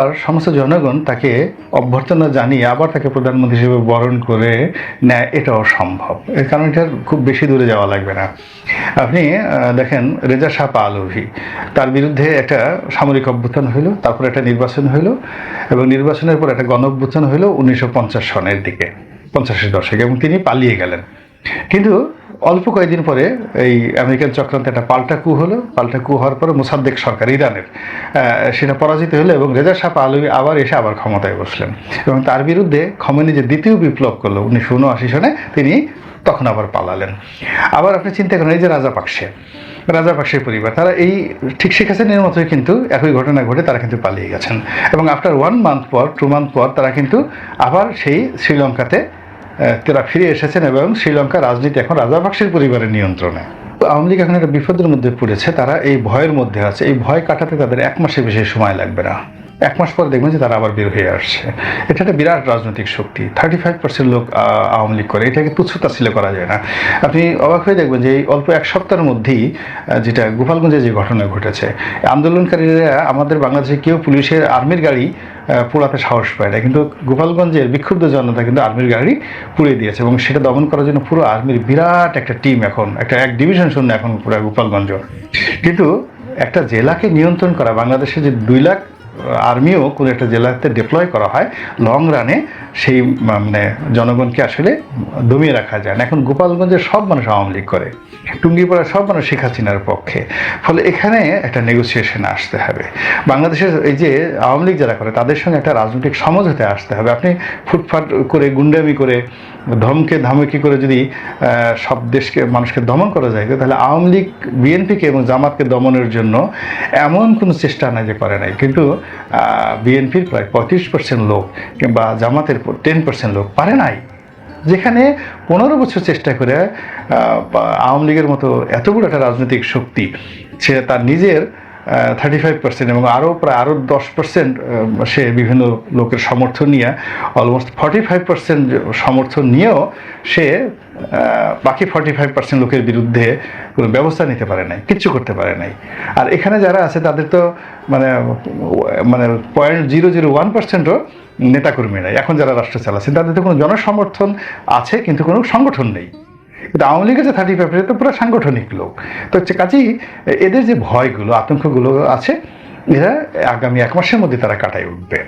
আবার সমস্ত জনগণ তাকে অভ্যর্থনা জানিয়ে আবার তাকে প্রধানমন্ত্রী হিসেবে বরণ করে নেয়, এটাও সম্ভব। এর কারণ এটার খুব বেশি দূরে যাওয়া লাগবে না। আপনি দেখেন, রেজা শাহ পালভি তার বিরুদ্ধে একটা সামরিক অভ্যুত্থান হইল, তারপর একটা নির্বাচন হইল এবং নির্বাচনের পর একটা গণ অভ্যুত্থান হইল উনিশশো পঞ্চাশ সনের দিকে, পঞ্চাশের দশকে এবং তিনি পালিয়ে গেলেন। কিন্তু অল্প কয়েকদিন পরে এই আমেরিকান চক্রান্তে একটা পাল্টা কু হলো। পাল্টা কু হওয়ার পরে মোসাদ্দেক সরকার ইরানের সেটা পরাজিত হলো এবং রেজা শাহ পাহলভি আবার এসে আবার ক্ষমতায় বসলেন। এবং তার বিরুদ্ধে খমেনি যে দ্বিতীয় বিপ্লব করল উনিশশো উনআশি সনে, তিনি তখন আবার পালালেন। আবার আপনি চিন্তা করেন, এই যে রাজা পাকসে রাজা পাকসের পরিবার, তারা এই ঠিক শেখ হাসিনের মতোই কিন্তু একই ঘটনা ঘটে, তারা কিন্তু পালিয়ে গেছেন। এবং আফটার ওয়ান মান্থ পর টু মান্থ পর, তারা কিন্তু আবার সেই শ্রীলঙ্কাতে তারা ফিরে এসেছেন এবং শ্রীলঙ্কা রাজনীতি এখন রাজাপাকসের পরিবারের নিয়ন্ত্রণে। আওয়ামী লীগ এখন একটা বিপদের মধ্যে পড়েছে, তারা এই ভয়ের মধ্যে আছে। এই ভয় কাটাতে তাদের এক মাসের বেশি সময় লাগবে না। এক মাস পরে দেখবেন যে তারা আবার বের হয়ে আসছে। এটা একটা বিরাট রাজনৈতিক শক্তি। থার্টি ফাইভ পার্সেন্ট লোক আওয়ামী লীগ করে। এটাকে তুচ্ছতা ছিল করা যায় না। আপনি অবাক হয়ে দেখবেন যে এই অল্প এক সপ্তাহের মধ্যেই যেটা গোপালগঞ্জে যে ঘটনা ঘটেছে, আন্দোলনকারীরা আমাদের বাংলাদেশে কেউ পুলিশের আর্মির গাড়ি পোড়াতে সাহস পায় না। কিন্তু গোপালগঞ্জের বিক্ষুব্ধ জনতা কিন্তু আর্মির গাড়ি পুড়িয়ে দিয়েছে এবং সেটা দমন করার জন্য পুরো আর্মির বিরাট একটা টিম এখন, একটা এক ডিভিশন শূন্য এখন পুরো গোপালগঞ্জ। কিন্তু একটা জেলাকে নিয়ন্ত্রণ করা বাংলাদেশে যে দুই লাখ আর্মিও কোনো একটা জেলাতে ডিপ্লয় করা হয় লং রানে সেই মানে জনগণকে আসলে দমিয়ে রাখা যায়। না এখন গোপালগঞ্জের সব মানুষ আওয়ামী লীগ করে, টুঙ্গিপাড়ার সব মানুষ শেখ হাসিনার পক্ষে। ফলে এখানে একটা নেগোসিয়েশনে আসতে হবে। বাংলাদেশের এই যে আওয়ামী লীগ যারা করে, তাদের সঙ্গে একটা রাজনৈতিক সমঝোতে আসতে হবে। আপনি ফুটফাট করে, গুন্ডামি করে, ধমকে ধামকি করে যদি সব দেশকে, মানুষকে দমন করা যায়, তাহলে আওয়ামী লীগ বিএনপিকে এবং জামাতকে দমনের জন্য এমন কোনো চেষ্টা নাই যে করে নাই। কিন্তু বিএনপির প্রায় পঁয়ত্রিশ পার্সেন্ট লোক কিংবা জামাতের টেন পার্সেন্ট লোক পারে নাই। যেখানে পনেরো বছর চেষ্টা করে আওয়ামী লীগের মতো এতগুলো একটা রাজনৈতিক শক্তি, সে তার নিজের থার্টি ফাইভ পার্সেন্ট এবং আরও প্রায় আরও দশ পার্সেন্ট সে বিভিন্ন লোকের সমর্থন নিয়ে অলমোস্ট ফর্টি ফাইভ পার্সেন্ট সমর্থন নিয়েও সে বাকি ফর্টি ফাইভ পার্সেন্ট লোকের বিরুদ্ধে কোনো ব্যবস্থা নিতে পারে নাই, কিচ্ছু করতে পারে নাই। আর এখানে যারা আছে, তাদের তো মানে মানে পয়েন্ট জিরো জিরো ওয়ান পার্সেন্টও নেতাকর্মী নাই। এখন যারা রাষ্ট্র চালাচ্ছেন তাদের তো কোনো জনসমর্থন আছে, কিন্তু কোনো সংগঠন নেই। কিন্তু আওয়ামী লীগের যে থার্টি ফাইভ তো পুরো সাংগঠনিক লোক। তো কাজেই এদের যে ভয়গুলো, আতঙ্কগুলো আছে, এরা আগামী এক মাসের মধ্যে তারা কাটায় উঠবে।